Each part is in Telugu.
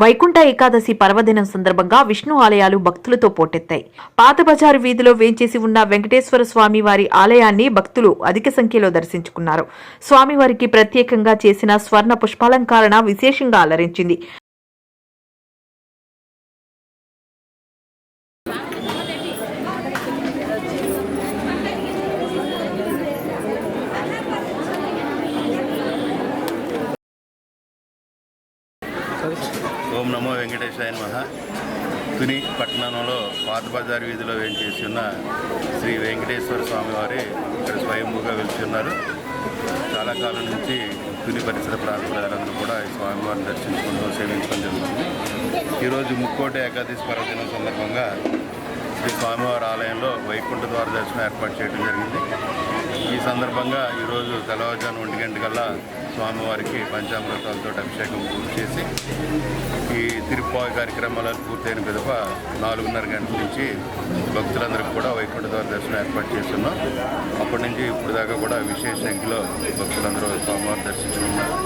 వైకుంఠ ఏకాదశి పర్వదినం సందర్భంగా విష్ణు ఆలయాలు భక్తులతో పోటెత్తాయి. పాత బజారు వీధిలో వేంచేసి ఉన్న వెంకటేశ్వర స్వామి వారి ఆలయాన్ని భక్తులు అధిక సంఖ్యలో దర్శించుకున్నారు. స్వామివారికి ప్రత్యేకంగా చేసిన స్వర్ణ పుష్పాలంకరణ విశేషంగా అలరించింది. ఓం నమో వెంకటేశాయ మహా తుని పట్టణంలో పాత బజార్ వీధిలో వేంచేసి ఉన్న శ్రీ వెంకటేశ్వర స్వామి వారి ఇక్కడ స్వయంభూగా వెళ్తున్నారు. చాలా కాలం నుంచి తుని పరిసర ప్రాంత ప్రజలందరూ కూడా ఈ స్వామివారిని దర్శించుకుంటూ సేవించడం జరుగుతుంది. ఈరోజు ముక్కోటి ఏకాదశి పర్వదినం సందర్భంగా శ్రీ స్వామివారి ఆలయంలో వైకుంఠ ద్వార దర్శనం ఏర్పాటు చేయడం జరిగింది. ఈ సందర్భంగా ఈరోజు తెల్లవారుజాము ఒంటి గంటకల్లా స్వామివారికి పంచామృతాలతో అభిషేకం పూర్తి చేసి ఈ తిరుప్పావి కార్యక్రమాలు పూర్తయిన పిదప నాలుగున్నర గంటల నుంచి భక్తులందరికీ కూడా వైకుంఠ ద్వార దర్శనం ఏర్పాటు చేస్తున్నాం. అప్పటి నుంచి ఇప్పుడు దాకా కూడా విశేష సంఖ్యలో భక్తులందరూ స్వామివారిని దర్శించుకున్నారు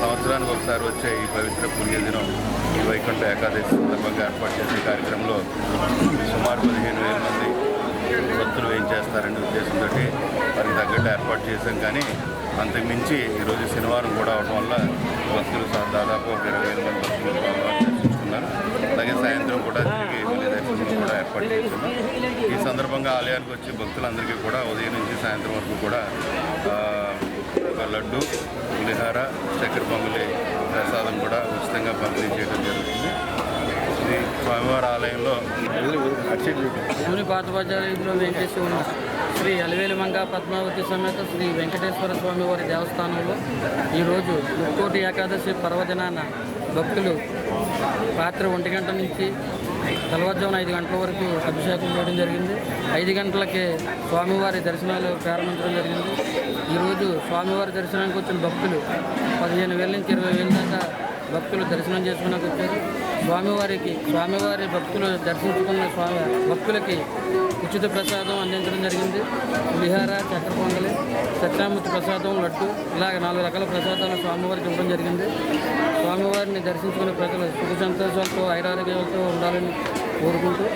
సంవత్సరానికి ఒకసారి వచ్చే ఈ పవిత్ర పుణ్యదినం ఈ వైకుంఠ ఏకాదశి సందర్భంగా ఏర్పాటు చేసే కార్యక్రమంలో సుమారు పదిహేను వేల మంది భక్తులు ఏం చేస్తారనే ఉద్దేశంతో కూడా ఏర్పాటు చేశాం కానీ అంతకుమించి ఈరోజు శనివారం కూడా అవడం వల్ల భక్తులు దాదాపు ఒక ఇరవై వేల మంది భక్తులు దర్శించుకున్నారు అలాగే సాయంత్రం కూడా తిరిగి మళ్ళీ దర్శనం కూడా ఏర్పాటు చేస్తున్నాం ఈ సందర్భంగా ఆలయానికి వచ్చే భక్తులందరికీ కూడా ఉదయం నుంచి సాయంత్రం వరకు కూడా ఒక లడ్డు పులిహార చక్కెర పొంగలి ప్రసాదం కూడా ఉచితంగా పంపిణీ చేయడం జరుగుతుంది స్వామివారి ఆలయంలో భూమి పాత బజార్ ఉన్న శ్రీ అలివేలి మంగ పద్మావతి సమేత శ్రీ వెంకటేశ్వర స్వామి వారి దేవస్థానంలో ఈరోజు ముక్కోటి ఏకాదశి పర్వదినాన భక్తులు రాత్రి ఒంటి గంట నుంచి తెల్లవారుజామున ఐదు గంటల వరకు అభిషేకం చేయడం జరిగింది. ఐదు గంటలకే స్వామివారి దర్శనాలు ప్రారంభించడం జరిగింది. ఈరోజు స్వామివారి దర్శనానికి వచ్చిన భక్తులు పదిహేను వేల నుంచి ఇరవై వేల దాకా భక్తులు దర్శనం చేసుకున్నాక వచ్చారు. స్వామివారికి స్వామివారి భక్తులు దర్శించుకున్న స్వామి భక్తులకి ఉచిత ప్రసాదం అందించడం జరిగింది. విహార చక్ర పొంగలి సత్యామృతి ప్రసాదం లడ్డు ఇలాగ నాలుగు రకాల ప్రసాదాలు స్వామివారికి ఇవ్వడం జరిగింది. స్వామివారిని దర్శించుకునే ప్రజలు సుఖ సంతోషాలతో ఐరారోగ్యాలతో ఉండాలని ஒரு குண்டு.